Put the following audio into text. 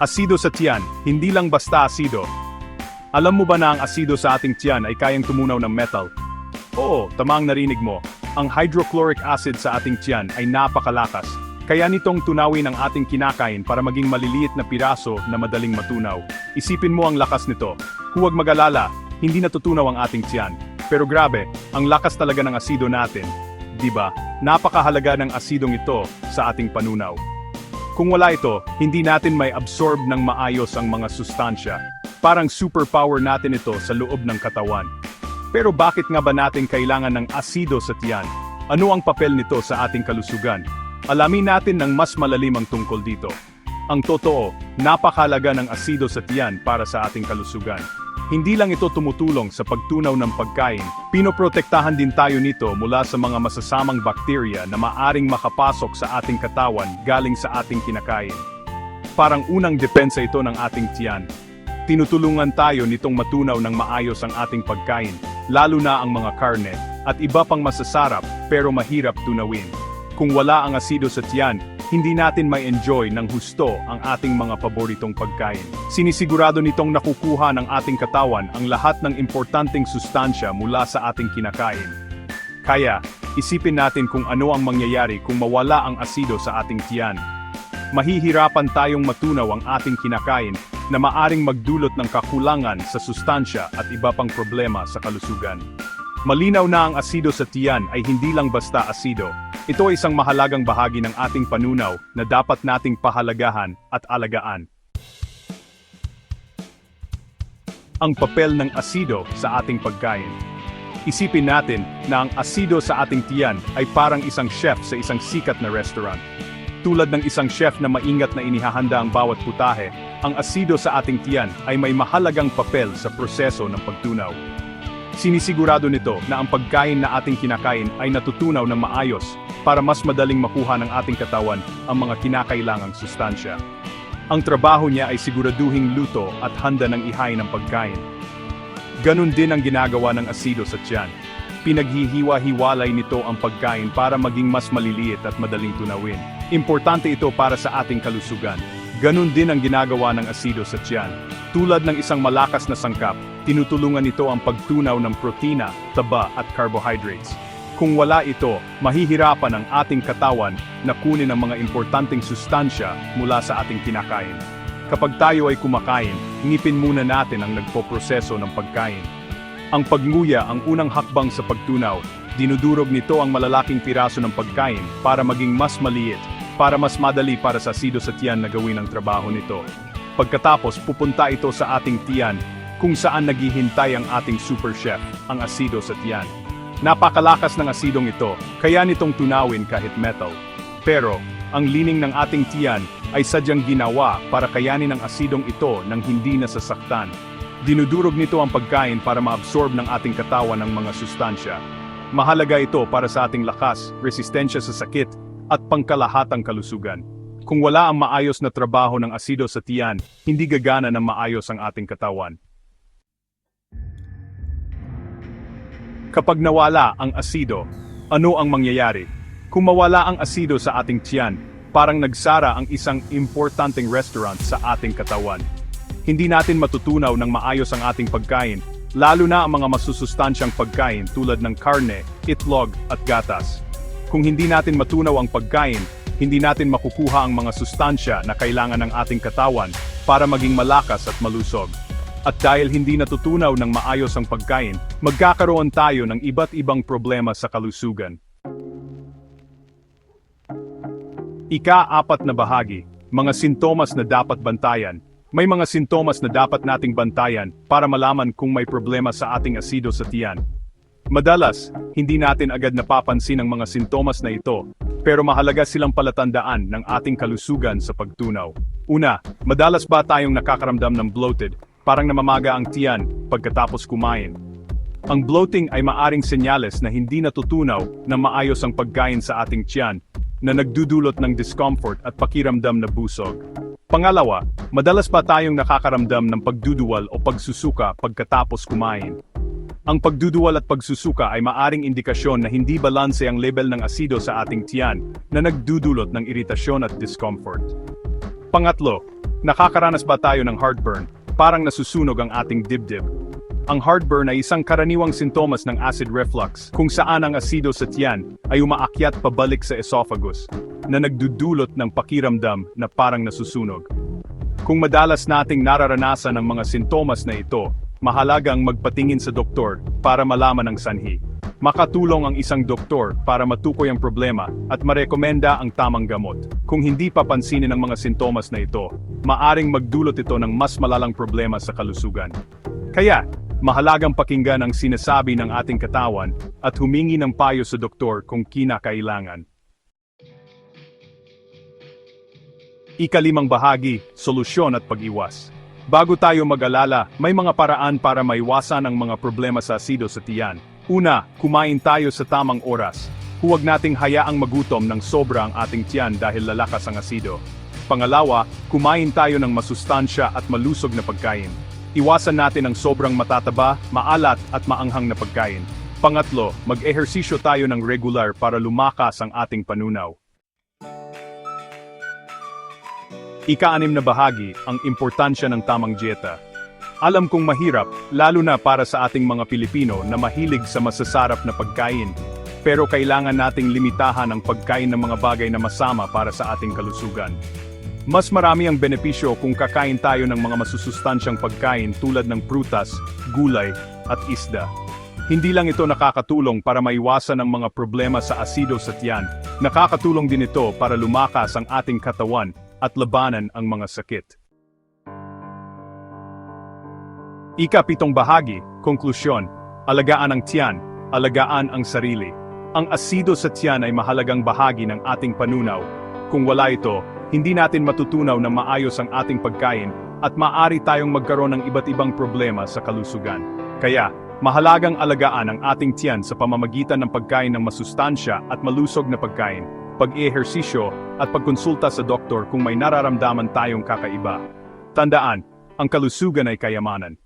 Asido sa tiyan, hindi lang basta asido. Alam mo ba na ang asido sa ating tiyan ay kayang tumunaw ng metal? Oo, tamang narinig mo. Ang hydrochloric acid sa ating tiyan ay napakalakas. Kaya nitong tunawin ang ating kinakain para maging maliliit na piraso na madaling matunaw. Isipin mo ang lakas nito. Huwag mag-alala, hindi natutunaw ang ating tiyan. Pero grabe, ang lakas talaga ng asido natin. 'Di ba? Napakahalaga ng asidong ito sa ating panunaw. Kung wala ito, hindi natin may absorb ng maayos ang mga sustansya. Parang superpower natin ito sa loob ng katawan. Pero bakit nga ba natin kailangan ng asido sa tiyan? Ano ang papel nito sa ating kalusugan? Alamin natin ng mas malalim ang tungkol dito. Ang totoo, napakalaga ng asido sa tiyan para sa ating kalusugan. Hindi lang ito tumutulong sa pagtunaw ng pagkain, pinoprotektahan din tayo nito mula sa mga masasamang bakterya na maaring makapasok sa ating katawan galing sa ating kinakain. Parang unang depensa ito ng ating tiyan. Tinutulungan tayo nitong matunaw ng maayos ang ating pagkain, lalo na ang mga karne, at iba pang masasarap pero mahirap tunawin. Kung wala ang asido sa tiyan, hindi natin may enjoy ng husto ang ating mga paboritong pagkain. Sinisigurado nitong nakukuha ng ating katawan ang lahat ng importanteng sustansya mula sa ating kinakain. Kaya, isipin natin kung ano ang mangyayari kung mawala ang asido sa ating tiyan. Mahihirapan tayong matunaw ang ating kinakain na maaring magdulot ng kakulangan sa sustansya at iba pang problema sa kalusugan. Malinaw na ang asido sa tiyan ay hindi lang basta asido. Ito ay isang mahalagang bahagi ng ating panunaw na dapat nating pahalagahan at alagaan. Ang papel ng asido sa ating pagkain. Isipin natin na ang asido sa ating tiyan ay parang isang chef sa isang sikat na restaurant. Tulad ng isang chef na maingat na inihahanda ang bawat putahe, ang asido sa ating tiyan ay may mahalagang papel sa proseso ng pagtunaw. Sinisigurado nito na ang pagkain na ating kinakain ay natutunaw ng maayos para mas madaling makuha ng ating katawan ang mga kinakailangang sustansya. Ang trabaho niya ay siguraduhing luto at handa ng ihain ng pagkain. Ganon din ang ginagawa ng asido sa tiyan. Pinaghihiwa-hiwalay nito ang pagkain para maging mas maliliit at madaling tunawin. Importante ito para sa ating kalusugan. Ganon din ang ginagawa ng asido sa tiyan. Tulad ng isang malakas na sangkap, tinutulungan ito ang pagtunaw ng protina, taba at carbohydrates. Kung wala ito, mahihirapan ang ating katawan na kunin ang mga importanteng sustansya mula sa ating kinakain. Kapag tayo ay kumakain, ngipin muna natin ang nagpoproseso ng pagkain. Ang pagnguya ang unang hakbang sa pagtunaw, dinudurog nito ang malalaking piraso ng pagkain para maging mas maliit, para mas madali para sa asido sa tiyan na gawin ang trabaho nito. Pagkatapos pupunta ito sa ating tiyan, kung saan naghihintay ang ating super chef, ang asido sa tiyan. Napakalakas ng asidong ito, kaya nitong tunawin kahit metal. Pero, ang lining ng ating tiyan ay sadyang ginawa para kayanin ang asidong ito nang hindi nasasaktan. Dinudurog nito ang pagkain para maabsorb ng ating katawan ng mga sustansya. Mahalaga ito para sa ating lakas, resistensya sa sakit, at pangkalahatang kalusugan. Kung wala ang maayos na trabaho ng asido sa tiyan, hindi gagana ng maayos ang ating katawan. Kapag nawala ang asido, ano ang mangyayari? Kung mawala ang asido sa ating tiyan, parang nagsara ang isang importanteng restaurant sa ating katawan. Hindi natin matutunaw ng maayos ang ating pagkain, lalo na ang mga masusustansyang pagkain tulad ng karne, itlog at gatas. Kung hindi natin matunaw ang pagkain, hindi natin makukuha ang mga sustansya na kailangan ng ating katawan para maging malakas at malusog. At dahil hindi natutunaw ng maayos ang pagkain, magkakaroon tayo ng iba't ibang problema sa kalusugan. Ika-apat na bahagi, mga sintomas na dapat bantayan. May mga sintomas na dapat nating bantayan para malaman kung may problema sa ating asido sa tiyan. Madalas, hindi natin agad napapansin ang mga sintomas na ito, pero mahalaga silang palatandaan ng ating kalusugan sa pagtunaw. Una, madalas ba tayong nakakaramdam ng bloated, parang namamaga ang tiyan pagkatapos kumain? Ang bloating ay maaring senyales na hindi natutunaw na maayos ang pagkain sa ating tiyan, na nagdudulot ng discomfort at pakiramdam na busog. Pangalawa, madalas ba tayong nakakaramdam ng pagduduwal o pagsusuka pagkatapos kumain? Ang pagduduwal at pagsusuka ay maaring indikasyon na hindi balanse ang level ng asido sa ating tiyan na nagdudulot ng iritasyon at discomfort. Pangatlo, Nakakaranas ba tayo ng heartburn? Parang nasusunog ang ating dibdib. Ang heartburn ay isang karaniwang sintomas ng acid reflux, kung saan ang asido sa tiyan ay umaakyat pabalik sa esophagus, na nagdudulot ng pakiramdam na parang nasusunog. Kung madalas nating nararanasan ang mga sintomas na ito, mahalagang magpatingin sa doktor para malaman ang sanhi. Makatulong ang isang doktor para matukoy ang problema at marekomenda ang tamang gamot. Kung hindi papansinin ang mga sintomas na ito, maaring magdulot ito ng mas malalang problema sa kalusugan. Kaya, mahalagang pakinggan ang sinasabi ng ating katawan at humingi ng payo sa doktor kung kinakailangan. Ikalimang bahagi, solusyon at pag-iwas. Bago tayo mag-alala, may mga paraan para maiwasan ang mga problema sa asido sa tiyan. Una, kumain tayo sa tamang oras. Huwag nating hayaang magutom ng sobra ang ating tiyan dahil lalakas ang asido. Pangalawa, kumain tayo ng masustansya at malusog na pagkain. Iwasan natin ang sobrang matataba, maalat at maanghang na pagkain. Pangatlo, mag-ehersisyo tayo ng regular para lumakas ang ating panunaw. Ika-anim na bahagi, ang importansya ng tamang dieta. Alam kong mahirap, lalo na para sa ating mga Pilipino na mahilig sa masasarap na pagkain. Pero kailangan nating limitahan ang pagkain ng mga bagay na masama para sa ating kalusugan. Mas marami ang benepisyo kung kakain tayo ng mga masusustansyang pagkain tulad ng prutas, gulay, at isda. Hindi lang ito nakakatulong para maiwasan ang mga problema sa asido sa tiyan, nakakatulong din ito para lumakas ang ating katawan at labanan ang mga sakit. Ika-pitong bahagi, konklusyon, alagaan ang tiyan, alagaan ang sarili. Ang asido sa tiyan ay mahalagang bahagi ng ating panunaw. Kung wala ito, hindi natin matutunaw na maayos ang ating pagkain at maaari tayong magkaroon ng iba't ibang problema sa kalusugan. Kaya, mahalagang alagaan ang ating tiyan sa pamamagitan ng pagkain ng masustansya at malusog na pagkain, pag-ehersisyo at pagkonsulta sa doktor kung may nararamdaman tayong kakaiba. Tandaan, ang kalusugan ay kayamanan.